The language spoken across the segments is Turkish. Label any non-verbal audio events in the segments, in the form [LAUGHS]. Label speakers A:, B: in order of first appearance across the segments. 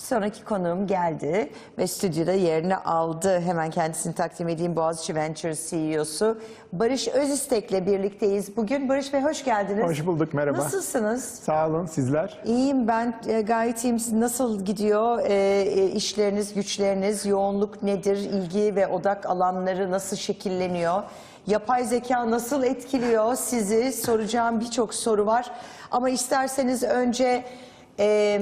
A: Bir sonraki konuğum geldi ve stüdyoda yerini aldı. Hemen kendisini takdim edeyim Boğaziçi Ventures CEO'su Barış Özistek'le birlikteyiz. Bugün Barış Bey hoş geldiniz.
B: Hoş bulduk, merhaba.
A: Nasılsınız?
B: Sağ olun, sizler?
A: İyiyim ben e, gayet iyiyim. Siz nasıl gidiyor e, e, işleriniz, güçleriniz, yoğunluk nedir, ilgi ve odak alanları nasıl şekilleniyor? Yapay zeka nasıl etkiliyor sizi? Soracağım birçok soru var. Ama isterseniz önce e,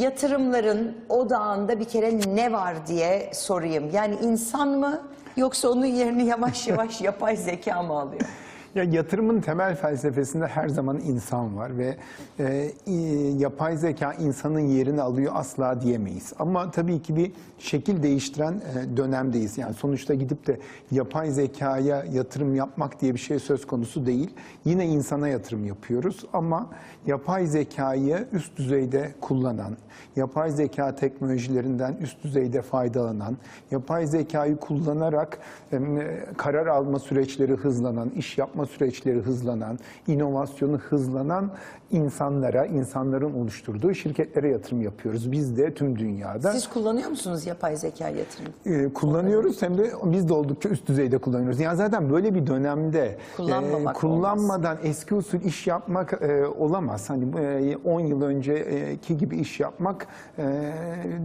A: yatırımların odağında bir kere ne var diye sorayım. Yani insan mı yoksa onun yerini yavaş yavaş [LAUGHS] yapay zeka mı alıyor?
B: Ya yatırımın temel felsefesinde her zaman insan var ve e, yapay zeka insanın yerini alıyor asla diyemeyiz. Ama tabii ki bir şekil değiştiren e, dönemdeyiz. Yani sonuçta gidip de yapay zekaya yatırım yapmak diye bir şey söz konusu değil. Yine insana yatırım yapıyoruz ama yapay zekayı üst düzeyde kullanan, yapay zeka teknolojilerinden üst düzeyde faydalanan, yapay zekayı kullanarak e, karar alma süreçleri hızlanan, iş yapma süreçleri hızlanan, inovasyonu hızlanan insanlara, insanların oluşturduğu şirketlere yatırım yapıyoruz. Biz de tüm dünyada
A: Siz kullanıyor musunuz yapay zeka yatırım?
B: e, kullanıyoruz hem de biz de oldukça üst düzeyde kullanıyoruz. Yani zaten böyle bir dönemde
A: Kullanmamak
B: kullanmadan eski usul iş yapmak e, olamaz. Hani e, 10 yıl önceki gibi iş yapmak e,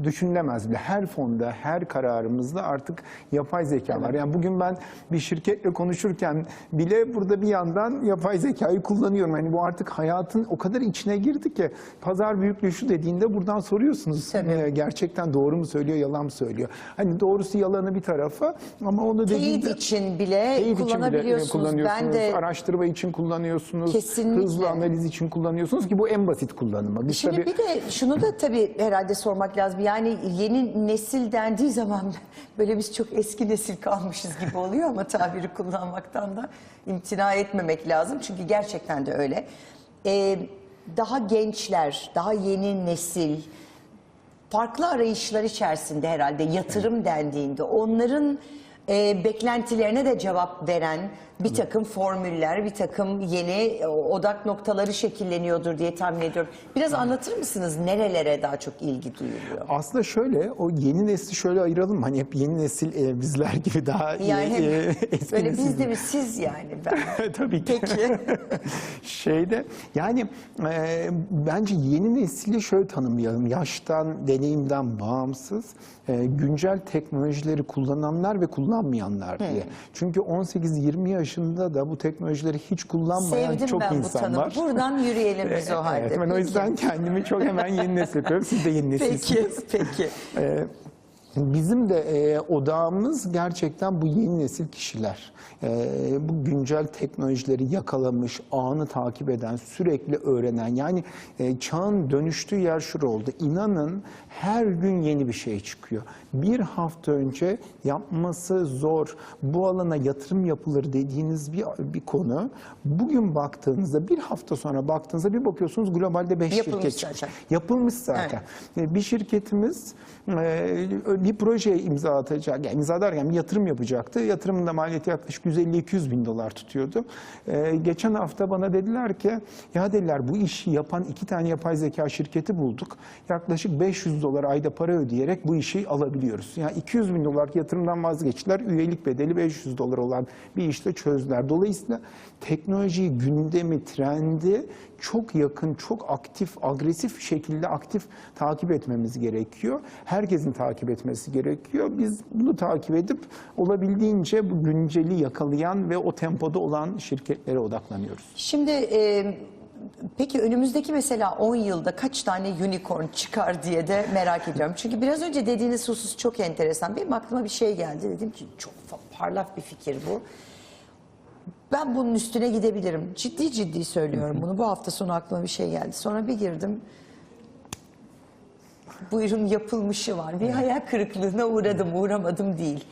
B: düşünülemez bile. Her fonda, her kararımızda artık yapay zeka var. Yani bugün ben bir şirketle konuşurken bile burada bir yandan yapay zekayı kullanıyorum. Hani bu artık hayatın o kadar içine girdi ki pazar büyüklüğü şu dediğinde buradan soruyorsunuz. E, gerçekten doğru mu söylüyor, yalan mı söylüyor? Hani doğrusu yalanı bir tarafa ama onu
A: Teyit
B: dediğinde
A: için bile
B: teyit için bile
A: kullanabiliyorsunuz.
B: kullanıyorsunuz,
A: Ben de
B: araştırma için kullanıyorsunuz,
A: Kesinlikle.
B: hızlı analiz için kullanıyorsunuz ki bu en basit kullanımı. Biz
A: Şimdi
B: tabii
A: bir de şunu da tabii herhalde sormak lazım. Yani yeni nesil dendiği zaman [LAUGHS] böyle biz çok eski nesil kalmışız gibi oluyor ama tabiri kullanmaktan da imtina etmemek lazım. Çünkü gerçekten de öyle. Ee, daha gençler, daha yeni nesil farklı arayışlar içerisinde herhalde yatırım dendiğinde onların e, beklentilerine de cevap veren bir takım formüller, bir takım yeni e, odak noktaları şekilleniyordur diye tahmin ediyorum. Biraz anlatır mısınız nerelere daha çok ilgi duyuluyor?
B: aslında şöyle o yeni nesli şöyle ayıralım. Hani hep yeni nesil e, bizler gibi daha [LAUGHS]
A: Yani
B: e, e, eski
A: böyle
B: nesil
A: biz de mi siz yani ben. [LAUGHS]
B: Tabii ki.
A: Peki. [LAUGHS]
B: Şeyde yani e, bence yeni nesili şöyle tanımlayalım. Yaştan, deneyimden bağımsız e, güncel teknolojileri kullananlar ve kullanmayanlar diye. Çünkü 18-20 yaşında da bu teknolojileri hiç kullanmayan
A: Sevdim
B: çok
A: ben bu tanımı.
B: var.
A: Buradan yürüyelim biz o halde.
B: Evet, ben o
A: Peki.
B: yüzden kendimi çok hemen yeni nesil yapıyorum. Siz de yeni
A: Peki,
B: nesilsiniz.
A: peki.
B: Ee, Bizim de e, odağımız gerçekten bu yeni nesil kişiler. E, bu güncel teknolojileri yakalamış, anı takip eden, sürekli öğrenen. Yani e, çağın dönüştüğü yer şur oldu. İnanın her gün yeni bir şey çıkıyor. Bir hafta önce yapması zor, bu alana yatırım yapılır dediğiniz bir, bir konu. Bugün baktığınızda, bir hafta sonra baktığınızda bir bakıyorsunuz globalde 5
A: Yapılmış
B: şirket çıkmış. Yapılmış zaten. E, Bir şirketimiz e, bir projeye imza atacak, yani imza derken bir yatırım yapacaktı. Yatırımın da maliyeti yaklaşık 150-200 bin dolar tutuyordu. E, Geçen hafta bana dediler ki, ya dediler bu işi yapan iki tane yapay zeka şirketi bulduk. Yaklaşık 500 dolar ayda para ödeyerek bu işi alabiliyoruz. Yani 200 bin dolar yatırımdan vazgeçtiler. Üyelik bedeli 500 dolar olan bir işte çözdüler. Dolayısıyla teknolojiyi, gündemi, trendi çok yakın, çok aktif, agresif şekilde aktif takip etmemiz gerekiyor. Herkesin takip etmesi gerekiyor. Biz bunu takip edip olabildiğince bu günceli yakalayan ve o tempoda olan şirketlere odaklanıyoruz.
A: Şimdi e, peki önümüzdeki mesela 10 yılda kaç tane unicorn çıkar diye de merak ediyorum. Çünkü biraz önce dediğiniz husus çok enteresan. Benim aklıma bir şey geldi. Dedim ki çok parlak bir fikir bu. Ben bunun üstüne gidebilirim. Ciddi ciddi söylüyorum bunu. Bu hafta sonu aklıma bir şey geldi. Sonra bir girdim. Buyurun yapılmışı var. Bir hayal kırıklığına uğradım, uğramadım değil.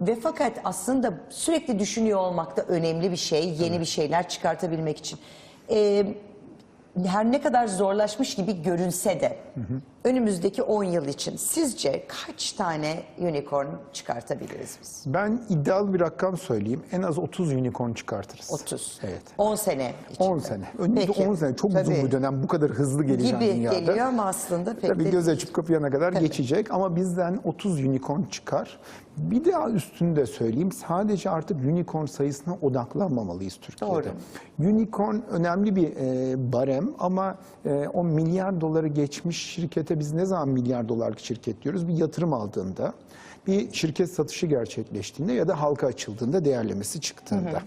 A: Ve fakat aslında sürekli düşünüyor olmak da önemli bir şey. Yeni bir şeyler çıkartabilmek için. Ee, her ne kadar zorlaşmış gibi görünse de önümüzdeki 10 yıl için sizce kaç tane unicorn çıkartabiliriz biz?
B: Ben iddialı bir rakam söyleyeyim. En az 30 unicorn çıkartırız.
A: 30.
B: Evet.
A: 10 sene içinde.
B: 10 sene. Önümüzde
A: Peki.
B: 10 sene. Çok
A: Tabii.
B: uzun bir dönem. Bu kadar hızlı geleceğim
A: Gibi
B: dünyada.
A: geliyor ama aslında pek
B: Tabii
A: de
B: göz açıp kapayana kadar
A: Tabii.
B: geçecek ama bizden 30 unicorn çıkar. Bir daha üstünü de söyleyeyim. Sadece artık unicorn sayısına odaklanmamalıyız Türkiye'de.
A: Doğru.
B: Unicorn önemli bir e, barem ama e, o milyar doları geçmiş şirkete biz ne zaman milyar dolarlık şirket diyoruz? Bir yatırım aldığında, bir şirket satışı gerçekleştiğinde ya da halka açıldığında değerlemesi çıktığında.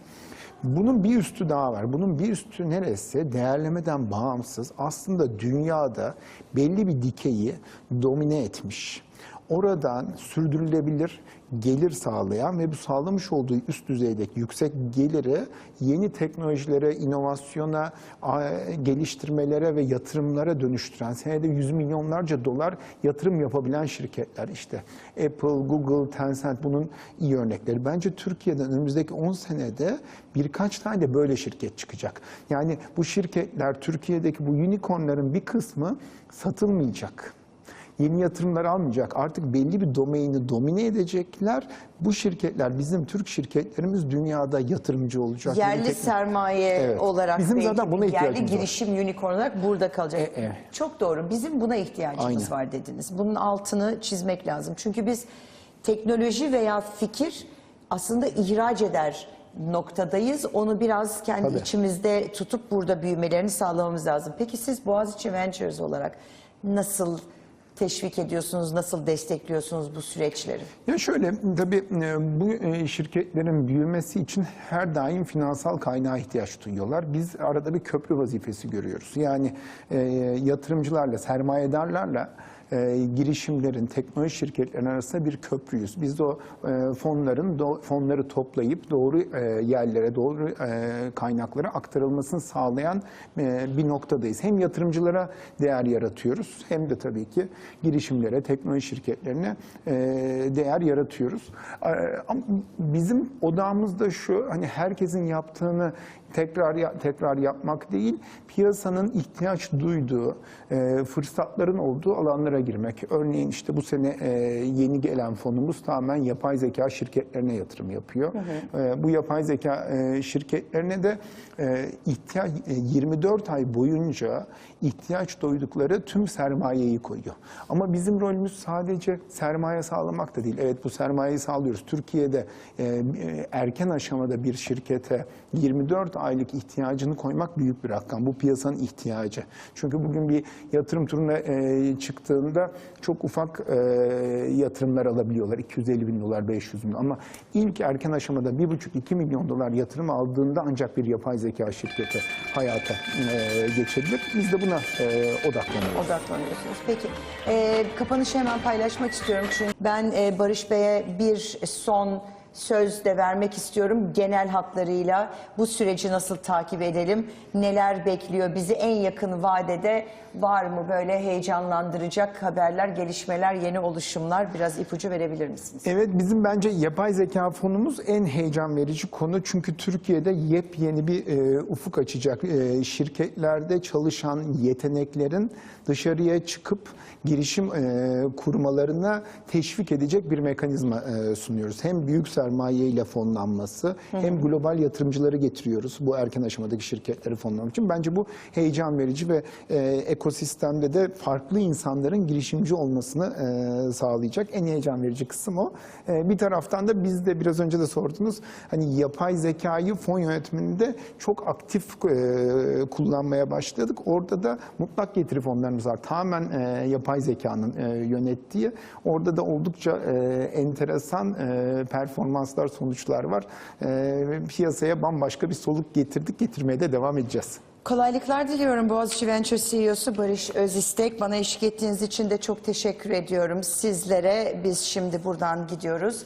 B: Bunun bir üstü daha var. Bunun bir üstü neresi? Değerlemeden bağımsız aslında dünyada belli bir dikeyi domine etmiş. Oradan sürdürülebilir gelir sağlayan ve bu sağlamış olduğu üst düzeydeki yüksek geliri yeni teknolojilere, inovasyona, geliştirmelere ve yatırımlara dönüştüren, senede yüz milyonlarca dolar yatırım yapabilen şirketler işte Apple, Google, Tencent bunun iyi örnekleri. Bence Türkiye'den önümüzdeki 10 senede birkaç tane de böyle şirket çıkacak. Yani bu şirketler Türkiye'deki bu unicornların bir kısmı satılmayacak yeni yatırımlar almayacak. Artık belli bir domaini domine edecekler. Bu şirketler, bizim Türk şirketlerimiz dünyada yatırımcı olacak.
A: Yerli sermaye
B: Evet.
A: olarak
B: Bizim zaten buna
A: bir yerli
B: ihtiyacımız var.
A: girişim unicorn olarak burada kalacak.
B: E, evet.
A: Çok doğru. Bizim buna ihtiyacımız
B: Aynen.
A: var dediniz. Bunun altını çizmek lazım. Çünkü biz teknoloji veya fikir aslında ihraç eder noktadayız. Onu biraz kendi
B: Tabii.
A: içimizde tutup burada büyümelerini sağlamamız lazım. Peki siz Boğaziçi Ventures olarak nasıl teşvik ediyorsunuz, nasıl destekliyorsunuz bu süreçleri?
B: Ya şöyle tabii e, bu e, şirketlerin büyümesi için her daim finansal kaynağa ihtiyaç duyuyorlar. Biz arada bir köprü vazifesi görüyoruz. Yani e, yatırımcılarla, sermayedarlarla e, girişimlerin, teknoloji şirketlerinin arasında bir köprüyüz. Biz de o e, fonların do- fonları toplayıp doğru e, yerlere, doğru e, kaynaklara aktarılmasını sağlayan e, bir noktadayız. Hem yatırımcılara değer yaratıyoruz hem de tabii ki girişimlere, teknoloji şirketlerine e, değer yaratıyoruz. E, ama bizim odağımız da şu, hani herkesin yaptığını tekrar tekrar yapmak değil, piyasanın ihtiyaç duyduğu, e, fırsatların olduğu alanlara girmek. Örneğin işte bu sene e, yeni gelen fonumuz tamamen yapay zeka şirketlerine yatırım yapıyor. E, bu yapay zeka e, şirketlerine de e, ihtiyaç e, 24 ay boyunca ihtiyaç duydukları tüm sermayeyi koyuyor. Ama bizim rolümüz sadece sermaye sağlamak da değil. Evet bu sermayeyi sağlıyoruz. Türkiye'de e, erken aşamada bir şirkete 24 aylık ihtiyacını koymak büyük bir rakam. Bu piyasanın ihtiyacı. Çünkü bugün bir yatırım turuna e, çıktığında çok ufak e, yatırımlar alabiliyorlar. 250 bin dolar, 500 bin Ama ilk erken aşamada 1,5-2 milyon dolar yatırım aldığında ancak bir yapay zeka şirketi hayata e, geçebilir. Biz de buna e, odaklanıyoruz.
A: odaklanıyorsunuz. Peki e, kapanışı hemen paylaşmak istiyorum çünkü ben e, Barış Bey'e bir son söz de vermek istiyorum genel hatlarıyla bu süreci nasıl takip edelim neler bekliyor bizi en yakın vadede var mı böyle heyecanlandıracak haberler gelişmeler yeni oluşumlar biraz ipucu verebilir misiniz?
B: Evet bizim bence yapay zeka fonumuz en heyecan verici konu. Çünkü Türkiye'de yepyeni bir e, ufuk açacak. E, şirketlerde çalışan yeteneklerin dışarıya çıkıp girişim e, kurmalarına teşvik edecek bir mekanizma e, sunuyoruz. Hem büyük sermaye ile fonlanması hem global yatırımcıları getiriyoruz bu erken aşamadaki şirketleri fonlamak için. Bence bu heyecan verici ve e, ekosistemde de farklı insanların girişimci olmasını e, sağlayacak en heyecan verici kısım o. E, bir taraftan da biz de biraz önce de sordunuz hani yapay zekayı fon yönetiminde çok aktif e, kullanmaya başladık. Orada da mutlak getiri fonlarımız var. Tamamen e, yapay zekanın e, yönettiği. Orada da oldukça e, enteresan e, performanslar, sonuçlar var. E, piyasaya bambaşka bir soluk getirdik, getirmeye de devam edeceğiz.
A: Kolaylıklar diliyorum Boğaziçi Venture CEO'su Barış Özistek. Bana eşlik ettiğiniz için de çok teşekkür ediyorum sizlere. Biz şimdi buradan gidiyoruz.